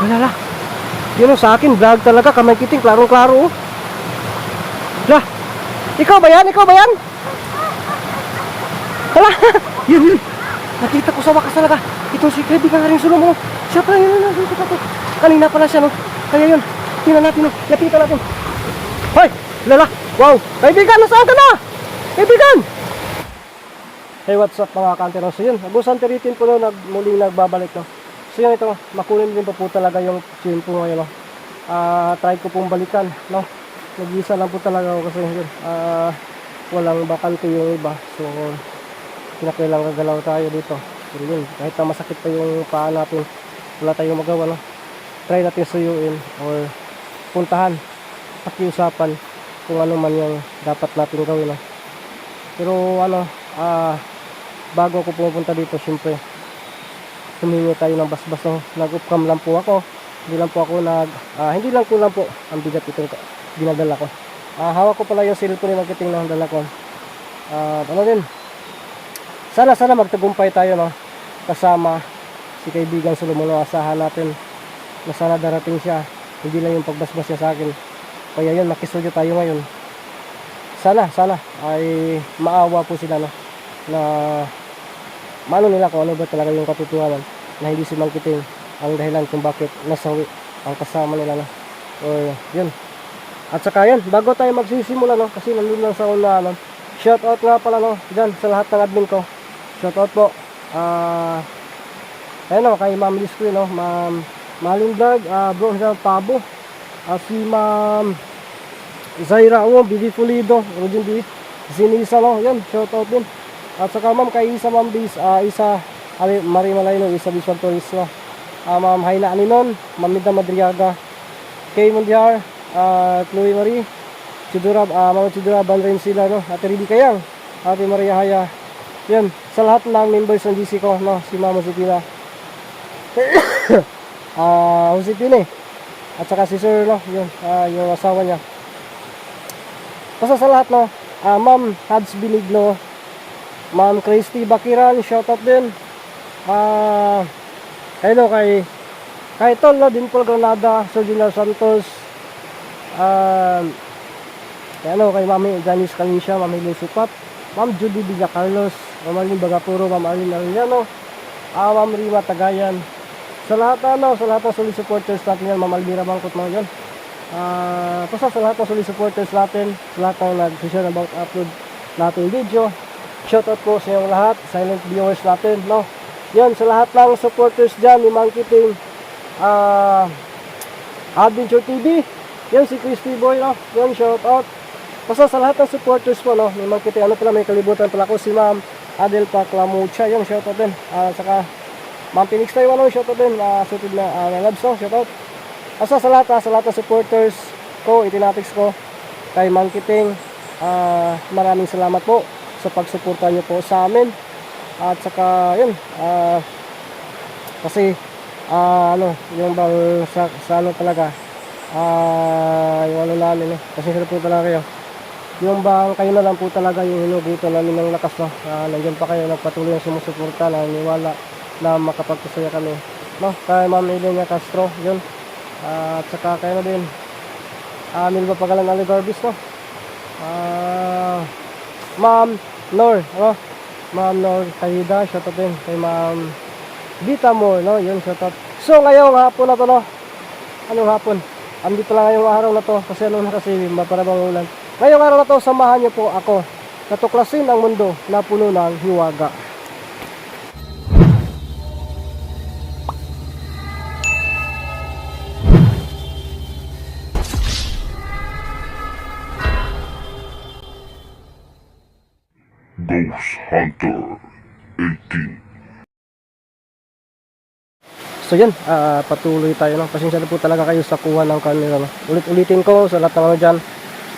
Wala la. Yun oh, sa akin, vlog talaga, kamay kiting, klarong-klaro oh. Ikaw ba yan? Ikaw ba yan? Hala, yun yun. Nakita ko sa wakas talaga. Ito si kaibigan rin sulo mo. Siya pala yun, yun, yun, yun, Kanina pala siya, no? Kaya yun, tingnan natin, no? Lapitan natin. Hoy, lala, wow, kaibigan, nasaan ka na? Kaibigan! Hey, what's up mga kanteros? So yun, agusan tiritin po no, nag, muling nagbabalik no. So yun ito, makunin din pa po talaga yung chin po ngayon no. Ah, try ko pong balikan no. Nag-isa lang po talaga ako kasi yun, ah, walang bakante yung iba. So, kinakailangan gagalaw tayo dito. Pero yun, kahit na masakit pa yung paa natin, wala tayong magawa no. Try natin suyuin or puntahan, pakiusapan kung ano man yung dapat natin gawin no. Pero ano, ah, bago ako pumunta dito, syempre, humingi tayo ng basbas. No? Nag-upcam lang po ako. Hindi lang po ako nag, ah, hindi lang ko lang po ang bigat itong ginadala ko. Ah, hawak ko pala yung cellphone ng marketing na dala ko. Ah, ano din, sana sana magtagumpay tayo no kasama si kaibigan Solomon asahan natin na sana darating siya hindi lang yung pagbasbas niya sa akin kaya yun makisuyo tayo ngayon sana sana ay maawa po sila no na maano nila kung ano ba talaga yung katotohanan na hindi si Mangkiting ang dahilan kung bakit nasawi ang kasama nila no? Or yun. At saka yun bago tayo magsisimula no? Kasi nandun lang sa una no? Shout out nga pala no? Dyan sa lahat ng admin ko. Shout out po. Ah ayun no? Kay Ma'am Liz Queen no? Ma'am Malin Vlog ah bro sa Pabo. Ah, si Ma'am Zaira O, Bibi Pulido, Rodin B, Zinisa no, yan, shout out din. At saka ma'am kay Isa Ma'am Bis, ah, Isa Ali, Marie Malayno, Isa Visual Tourist no. Ah, ma'am Haina Aninon, Ma'am Mida Madriaga, Kay Mundiar, ah, Chloe Marie, Chidura, ah, Ma'am Chidura Banrin sila no, Ate Ribi Kayang, Ate Maria Haya. Yan, sa lahat ng members ng GC ko, no, si Ma'am Josepina. Ah, Josepine. At saka si Sir, no, yun, ah, yung asawa niya. Basta sa lahat no, ah, Ma'am Hads Binigno, Ma'am Christy Bakiran, shout out din. Ah, hello kay kay Tol no, Dimple Granada, General Santos. Ah, kay ano kay Mami Janice Kalisha, Mami Lucy Pat, Ma'am Judy Villa Carlos, Ma'am Arlene Bagapuro, Ma'am Arlene Arellano, ah, Ma'am Rima Tagayan. Sa lahat ano, sa lahat ng solid supporters natin yan, Ma'am Almira Bangkot mga yun. Ah, basta sa lahat ng solid supporters natin, sa lahat ng nag-share about upload natin video. Shoutout po sa inyong lahat, silent viewers natin, no? Yan, sa lahat ng supporters dyan, ni Monkey Team, ah, Adventure TV, yan si Crispy Boy, no? Yan, shoutout. Basta sa lahat ng supporters po, no? Ni Monkey Team, ano pala, may kalibutan pala ko, si Ma'am Adel Paclamucha, yan, shoutout din. Ah, saka, Ma'am Phoenix Taiwan, no? shoutout din, ah, suited na, ah, na loves, no? Shoutout. Asa sa lahat, ah, sa lahat ng supporters ko, itinatics ko, kay Monkey Ting, ah, maraming salamat po sa pagsuporta niyo po sa amin. At saka, yun, ah, kasi, ah, ano, yung bang, sa, sa ano talaga, ah, yung ano namin, eh, kasi sila po talaga kayo. Yung bang kayo na lang po talaga yung hinugutan namin ng lakas, no? Ah, nandiyan pa kayo, nagpatuloy ang sumusuporta, naniniwala na makapagpasaya kami. No, kay Ma'am Elena Castro, yun, at saka kayo na din. Ah, Milba Pagalan Ali Garbis, no? Ah, Ma'am Nor, no? Ma'am Nor Kahida, shout out din kay Ma'am Vita Moore, no? Yun, shout out. So, ngayong hapon na to, no? Anong hapon? Andito lang ngayong araw na to kasi ano na kasi maparabang ulan. Ngayong araw na to, samahan niyo po ako na tuklasin ang mundo na puno ng hiwaga. Ghost Hunter 18. So yan, ah, patuloy tayo no. Pasensya na po talaga kayo sa kuha ng camera. Ulit-ulitin ko sa lahat ng ano dyan.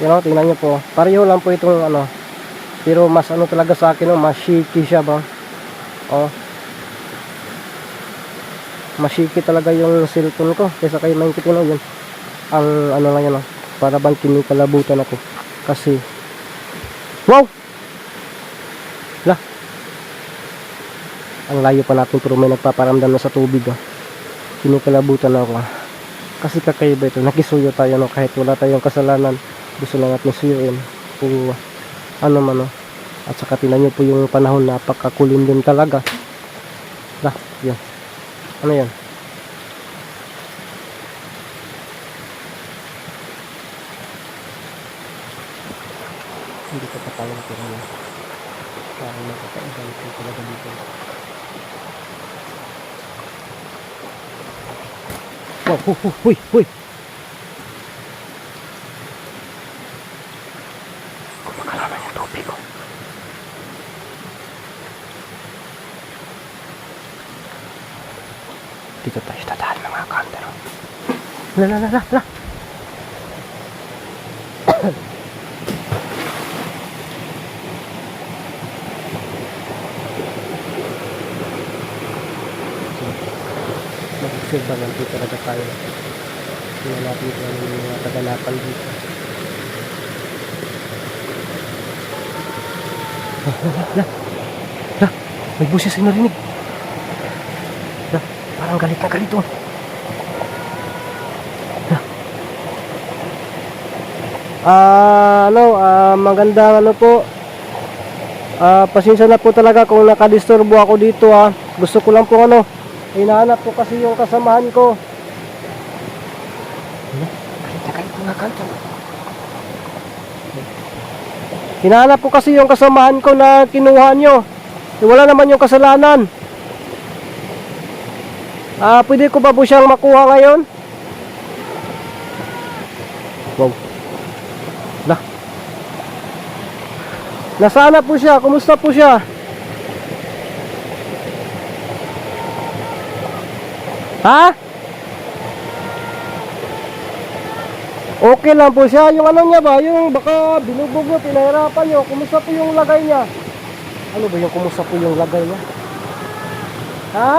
You know, tingnan nyo po. Pareho lang po itong ano. Pero mas ano talaga sa akin no, mas shaky siya ba. Oh. Mas shaky talaga yung cellphone ko kaysa kay Mindkit no, yun. Ang ano lang yan no. Para bang kinikalabutan ako. Kasi Wow! Ang layo pa natin pero may nagpaparamdam na sa tubig ah. Kinukalabutan ako. ah. Kasi kakaiba ito. Nakisuyo tayo no, kahit wala tayong kasalanan. Gusto lang natin suyuin. Kung ano man no. At saka tinan niyo po yung panahon napakakulim din talaga. Lah, yan. Ano yan? Hindi ko patawag ko na yan. Parang nakakaiba ito talaga dito. Wow, hu, hu, huy, huy. Kumakalaman yung tubig. Dito tayo dadaan mga kandero. La la la la la. Mag-observe lang dito talaga tayo. Kung ano yung mga kaganapan dito. Ah, La, la, la, may buses ay narinig. La, parang galit na galit oh. La. Ah, ano, ah, magandang ano po. Ah, pasensya na po talaga kung nakadisturbo ako dito ah. Gusto ko lang po ano, hinahanap ko kasi yung kasamahan ko. Na. Hinahanap ko kasi yung kasamahan ko na kinuha nyo. Eh, Wala naman yung kasalanan. Ah, pwede ko ba po siyang makuha ngayon? Wow. Lah. Nasaan na po siya? Kumusta po siya? Ha? Okay lang po siya. Yung ano niya ba? Yung baka binubog nyo, pinahirapan nyo. Kumusta po yung lagay niya? Ano ba yung kumusta po yung lagay niya? Ha?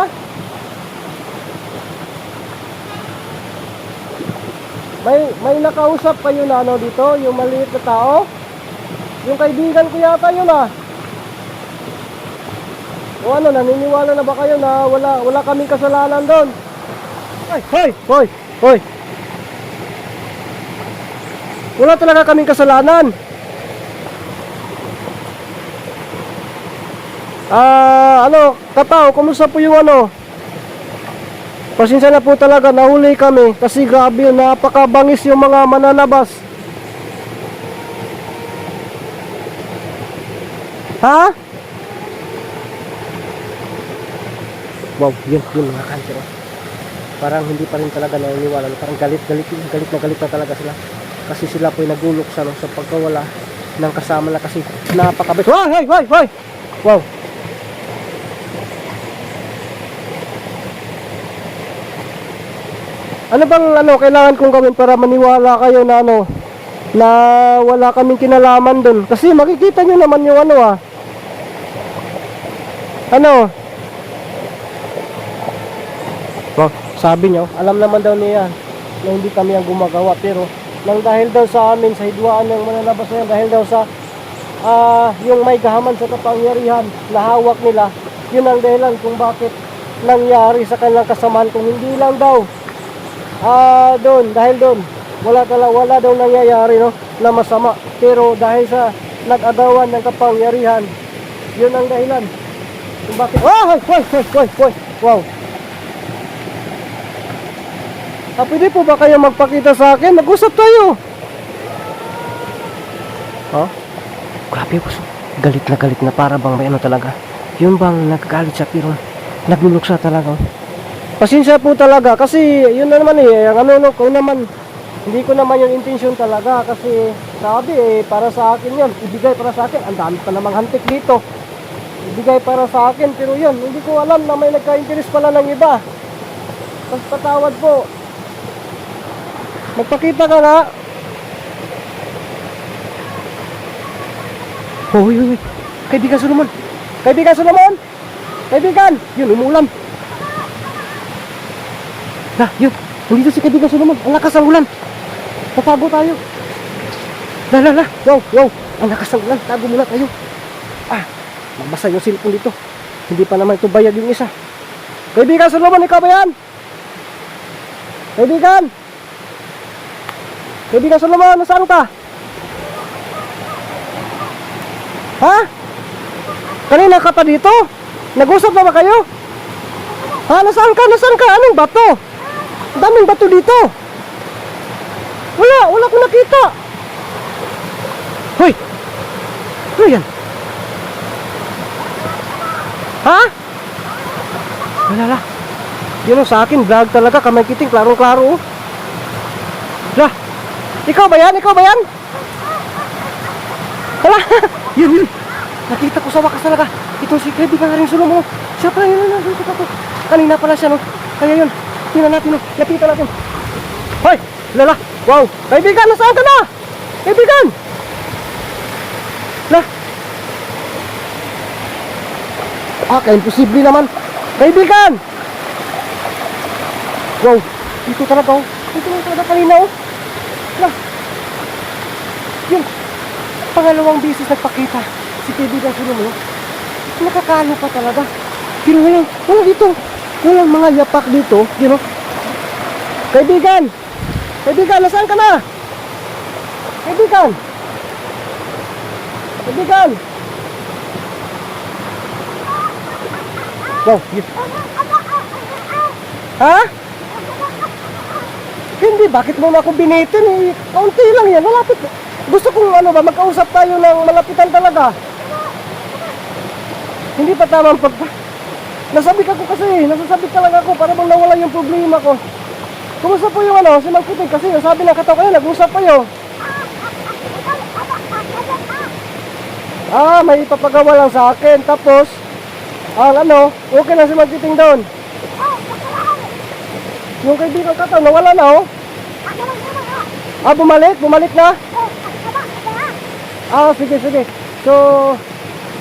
May may nakausap kayo na ano dito, yung maliit na tao? Yung kaibigan ko yata yun ah. O ano, naniniwala na ba kayo na wala wala kaming kasalanan doon? Hoy, hoy, hoy, hoy. Wala talaga kaming kasalanan. Ah, ano, katao, kumusta po yung ano? Pasensya na po talaga, nahuli kami kasi grabe napakabangis yung mga mananabas. Ha? Wow, yun, yun mga kanto. Parang hindi pa rin talaga naniniwala. Parang galit, galit, galit na galit na talaga sila. Kasi sila po'y nagulok sa, no, sa pagkawala ng kasama na kasi napakabait. Wow, hey, hey, hey! Wow. Ano bang ano kailangan kong gawin para maniwala kayo na ano na wala kaming kinalaman doon? Kasi makikita nyo naman yung ano ah. Ano? Wow, sabi nyo, alam naman daw niya na hindi kami ang gumagawa pero nang dahil daw sa amin sa hidwaan ng mananabas na yan, dahil daw sa ah yung may gahaman sa kapangyarihan na hawak nila, yun ang dahilan kung bakit nangyari sa kanilang kasamaan kung hindi lang daw Ah, doon, dahil doon, wala tala, wala daw nangyayari no na masama. Pero dahil sa nag-agawan ng kapangyarihan, yun ang dahilan. Kung bakit, ah, hoy, hoy, hoy, hoy, hoy, wow. Ah, pwede po ba kayo magpakita sa akin? Mag-usap tayo. Ha? Grabe po. Galit na galit na para bang may ano talaga. Yung bang nagagalit siya pero nagluluksa talaga. Pasensya po talaga kasi yun na naman eh, ang ano no, kung naman hindi ko naman yung intention talaga kasi sabi eh, para sa akin yun, ibigay para sa akin, ang dami pa namang hantik dito. Ibigay para sa akin, pero yun, hindi ko alam na may nagka-interest pala ng iba. Tapos patawad po. Magpakita ka nga. Hoy, hoy, hoy. Kaibigan Solomon. Kaibigan Solomon. Kaibigan. Yun, umuulan. Lah, yun. Nandito si kaibigan Solomon. Ang lakas ng ulan. Tatago tayo. Lah, lah, lah. Wow, wow. Ang lakas ng ulan. Tago muna tayo. Ah, mabasa yung cellphone dito. Hindi pa naman ito bayad yung isa. Kaibigan Solomon, ikaw ba yan? Kaibigan! Kaibigan Solomon, nasaan ka? Ha? Kanina ka pa dito? Nag-usap na ba kayo? Ha? Nasaan ka? Nasaan ka? Anong bato? Daming bato dito. Wala, wala ko nakita. Hoy! Ano yan? Ha? Wala la. Yun ang sa akin, vlog talaga, kamay kiting, klarong-klaro. oh. Ikaw ba yan? Ikaw ba yan? Wala, yun yun. Nakita ko sa wakas talaga. Itong si kaibigan nga rin sulong mo. Siya pala yun, yun, yun, yun, Kanina pala siya, no? Kaya yun, tingnan natin, no? Lapitan natin. Hoy, lala, wow. Kaibigan, nasaan ka na? Kaibigan! La, Ah, kaya imposible naman. Kaibigan! Wow, dito talaga oh. Dito lang talaga kanina oh. Na. Yun. Pangalawang bisis nagpakita si kaibigan sino mo. Nakakalo pa talaga. Pero ngayon, wala dito. Walang mga yapak dito. You know? Kaibigan! Kaibigan, nasaan ka na? Kaibigan! Kaibigan! Wow, yun. Ha? Hindi, bakit mo na ako binitin eh? Kaunti lang yan, malapit. Gusto kong ano ba, magkausap tayo ng malapitan talaga. Hindi pa tamang pag... Nasabik ako kasi, nasasabik talaga ako para bang nawala yung problema ko. Kumusta po yung ano, si Magputing kasi sabi ng kataw kayo, nag-usap kayo. Ah, may ipapagawa lang sa akin. Tapos, ang ano, okay na si Magputing doon. Yung kaibigan kataw, nawala na oh. Ah, bumalik? Bumalik na? Ah, sige, sige. So,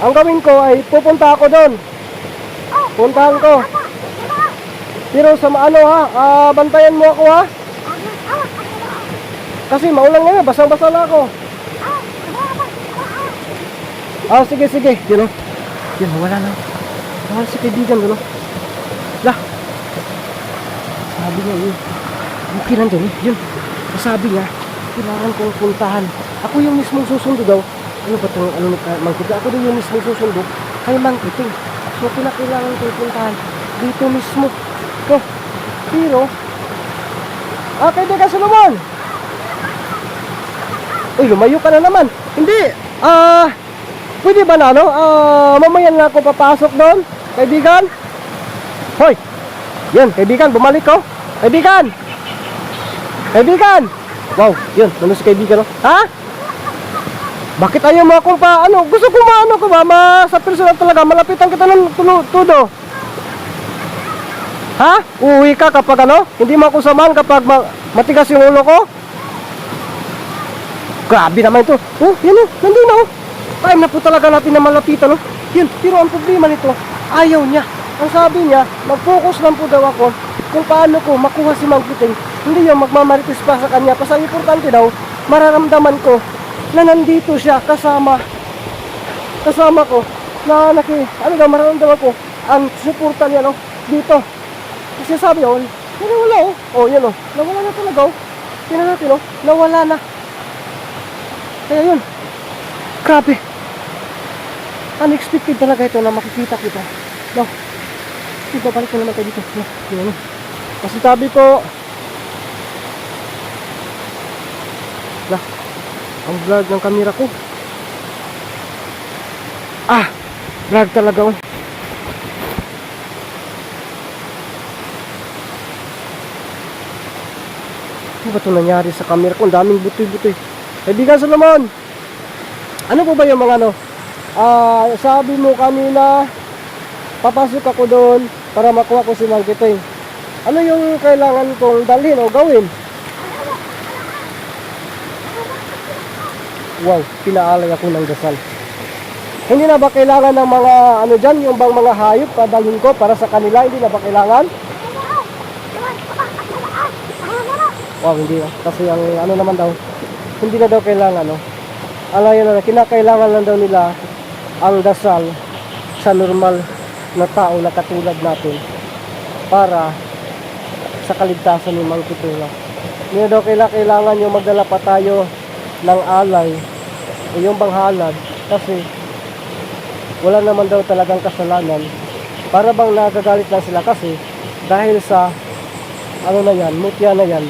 ang gawin ko ay pupunta ako doon. Puntahan ko. Pero sa ano ha, ah, bantayan mo ako ha. Kasi maulan ngayon, basang-basa na ako. Ah, sige, sige. Yun o. Yun, wala na. Wala si kaibigan o. Lah. Sabi niya yun. Okay lang doon eh. Yun. Sabi niya, kailangan kong puntahan. Ako yung mismong susundo daw. Ano ba itong ano ni Mang Kiting? Ako din yung mismong susundo kay Mang Kiting. So, kinakailangan kong puntahan dito mismo. So, pero, ah, kaibigan Solomon! Uy, lumayo ka na naman. Hindi, ah, pwede ba na, no? Ah, mamaya na ako papasok doon. Kaibigan? Hoy! Yan, kaibigan, bumalik ko. Kaibigan! Kaibigan! Wow, yun, ano si kaibigan, no? Ha? Bakit ayaw mo akong pa, ano, gusto ko maano ko ba, ma, sa personal talaga, malapitan kita ng tulo, tudo. Ha? Uuwi ka kapag ano? Hindi mo ako samahan kapag ma- matigas yung ulo ko? Grabe naman ito. Oh, yan o, nandun na oh. Time na po talaga natin na malapitan, no? Yun, pero ang problema nito, ayaw niya. Ang sabi niya, mag-focus lang po daw ako kung paano ko makuha si Mang Puting. Hindi yung magmamarites pa sa kanya. Basta importante daw, mararamdaman ko na nandito siya kasama kasama ko na naki, ano daw, mararamdaman ko ang suporta niya, no? Dito. Kasi sabi yun, nawala oh. Oh, yan oh. Nawala na talaga oh. Tingnan natin oh. Nawala na. Kaya yun. Grabe. Unexpected talaga ito na makikita kita. No. Sige, babalik ko naman tayo dito. No. Yun oh. Kasi sabi ko, lah, ang vlog ng kamera ko. Ah, vlog talaga oh. Ano ba ito nangyari sa camera ko? Ang daming butoy-butoy. Kaibigan Solomon! Ano po ba yung mga ano? Ah, sabi mo kanina, papasok ako doon para makuha ko si Mang Kiting. Ano yung kailangan kong dalhin o gawin? Wow, pinaalay ako ng dasal. Hindi na ba kailangan ng mga ano dyan, yung bang mga hayop padalhin ko para sa kanila? Hindi na ba kailangan? Wow, hindi na. Kasi ang ano naman daw, hindi na daw kailangan, no? Ang yun na, kinakailangan lang daw nila ang dasal sa normal na tao na katulad natin para sa kaligtasan ni Mang Kitula. Ngayon daw kailangan, kailangan nyo magdala pa tayo ng alay o yung banghalad kasi wala naman daw talagang kasalanan. Para bang nagagalit lang sila kasi dahil sa ano na yan, mutya na yan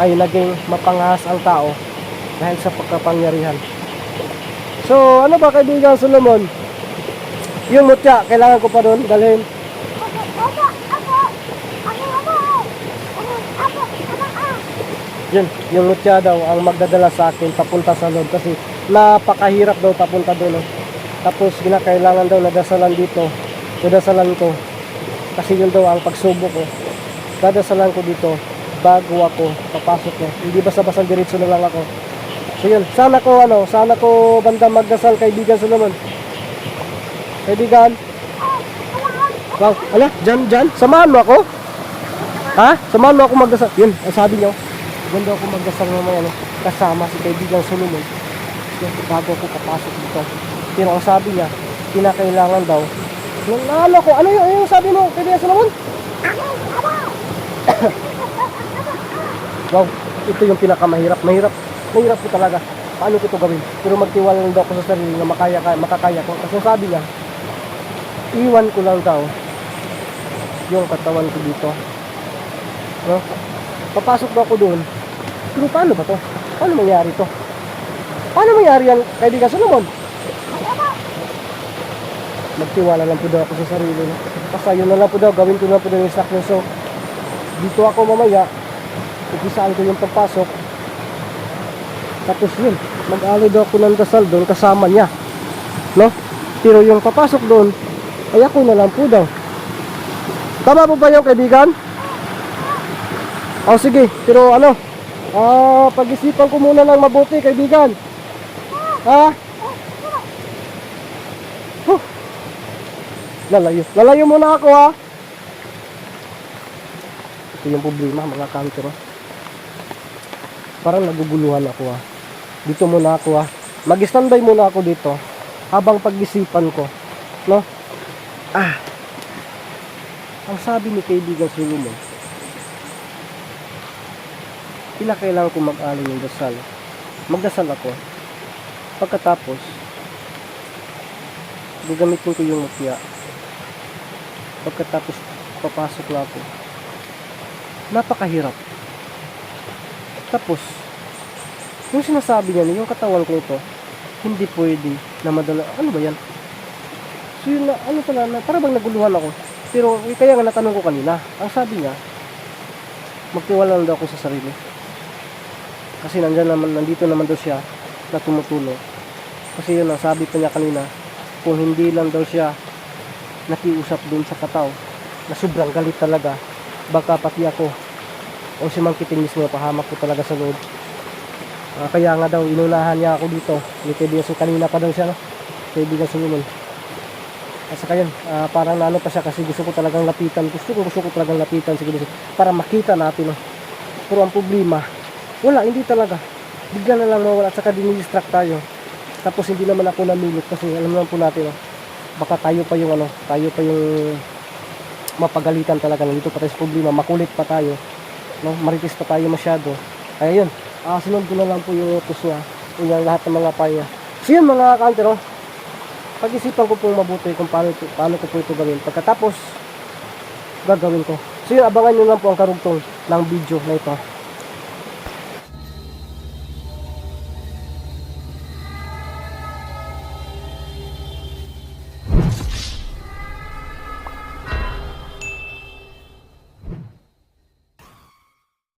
ay naging mapangahas ang tao dahil sa pagkapangyarihan. So, ano ba kaibigan Solomon? Yung mutya, kailangan ko pa doon dalhin. Yun, yung mutya daw ang magdadala sa akin papunta sa loob kasi napakahirap daw papunta doon. oh. Tapos ginakailangan daw nadasalan dito. Nadasalan ko. Kasi yun daw ang pagsubok ko. Dadasalan ko dito bago ako papasok ko. Hindi basta-basta diretso na lang ako. So yun, sana ko ano, sana ko banda magdasal kaibigan Solomon. Kaibigan. Wow, ala, dyan, dyan, samahan mo ako? Ha? Samahan mo ako magdasal. Yun, sabi niyo. Ganda ako magdasal mamaya ano, kasama si kaibigan Solomon. Bago ako papasok dito. Pero ang sabi niya, kinakailangan daw. Nung naalala ko, ano yung, yung sabi mo, kaibigan Solomon? wow, ito yung pinakamahirap. Mahirap, mahirap ko talaga. Paano ko ito gawin? Pero magtiwala lang daw ako sa sarili na makaya, ka- makakaya ko. Kasi sabi niya, iwan ko lang daw yung katawan ko dito. No? Papasok daw ako doon. Pero paano ba to? Paano mangyari to? Paano mangyari yan, kaibigan Solomon? Magtiwala lang po daw ako sa sarili. No? Basta yun na lang po daw, gawin ko na po daw yung instruction. So, dito ako mamaya, upisaan ko yung pagpasok. Tapos yun, mag-alay daw ako ng dasal doon kasama niya. No? Pero yung papasok doon, ay ako na lang po daw. Tama po ba yung kaibigan? O sige, pero ano, ah, pag-isipan ko muna ng mabuti kaibigan. Ha? Huh. Lalayo. Lalayo muna ako ha. Ito yung problema mga ha. Parang naguguluhan ako ha. Dito muna ako ha. Mag-standby muna ako dito habang pag-isipan ko. No? Ah. Ang sabi ni kaibigan Solomon, Kailan kailangan ko mag-alay ng dasal. Magdasal ako. Pagkatapos, gagamitin ko yung mutya. Pagkatapos, papasok na ako. Napakahirap. Tapos, yung sinasabi niya, yung katawan ko ito, hindi pwede na madala. Ano ba yan? So yun na, ano pala, na, para bang naguluhan ako. Pero eh, kaya nga natanong ko kanina, ang sabi niya, magtiwala lang daw ako sa sarili. Kasi nandyan naman, nandito naman daw siya na tumutulong. Kasi yun ang sabi pa niya kanina, kung hindi lang daw siya nakiusap dun sa kataw, na sobrang galit talaga, baka pati ako, o si Mang Kiting mismo, pahamak ko talaga sa loob. Ah, kaya nga daw, inunahan niya ako dito. Ni kaibigan so kanina pa daw siya, no? Kaibigan sa Lumon. At saka yun, ah, parang naano pa siya kasi gusto ko talagang lapitan. Gusto ko, gusto ko talagang lapitan si kaibigan. Para makita natin, no? Pero ang problema, wala, hindi talaga. Bigla na lang mawala saka dinidistract tayo. Tapos hindi naman ako namilip kasi alam naman po natin, no? Baka tayo pa yung ano, tayo pa yung mapagalitan talaga. Nandito pa tayo sa problema, makulit pa tayo. No? Maritis pa tayo masyado. Kaya yun, ah, sunod ko na lang po yung utos niya. Yun yung lahat ng mga payo. So yun mga kanter, no? Pag-isipan ko pong mabuti kung paano, paano ko po ito gawin. Pagkatapos, gagawin ko. So yun, abangan nyo lang po ang karugtong ng video na ito.